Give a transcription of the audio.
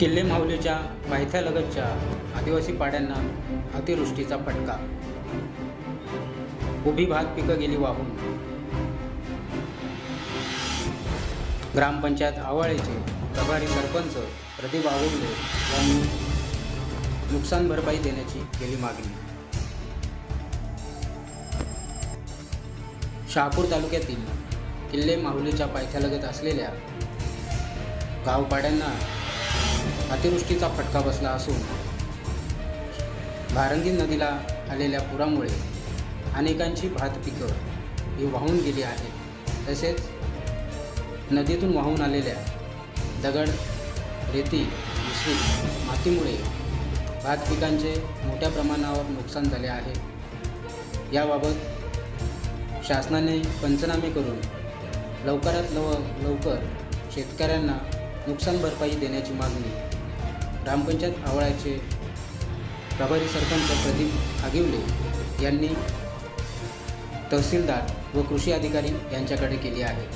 किल्ले माहुलीच्या पायथ्यालगतच्या आदिवासी पाड्यांना अतिवृष्टीचा फटका. उभी भात पिकं गेली वाहून. ग्रामपंचायत आवाळेचे प्रभारी सरपंच प्रदीप आवुर्ले यांनी नुकसान भरपाई देण्याची केली मागणी. शहापूर तालुक्यातील किल्ले माहुलीच्या पायथ्यालगत असलेल्या गावपाड्यांना अतिवृष्टीचा फटका बसला असून भारंगी नदीला आलेल्या पुरामुळे अनेकांची भात पिकं ही वाहून गेली आहेत. तसेच नदीतून वाहून आलेल्या दगड रेती मिसळी मातीमुळे भात पिकांचे मोठ्या प्रमाणावर नुकसान झाले आहे. याबाबत शासनाने पंचनामे करून लवकरात लव लवकर शेतकऱ्यांना नुकसान भरपाई देण्याची मागणी ग्रामपंचायत आवळ्याचे प्रभारी सरपंच प्रदीप आगिवले यांनी तहसीलदार व कृषी अधिकारी यांच्याकडे केली आहे.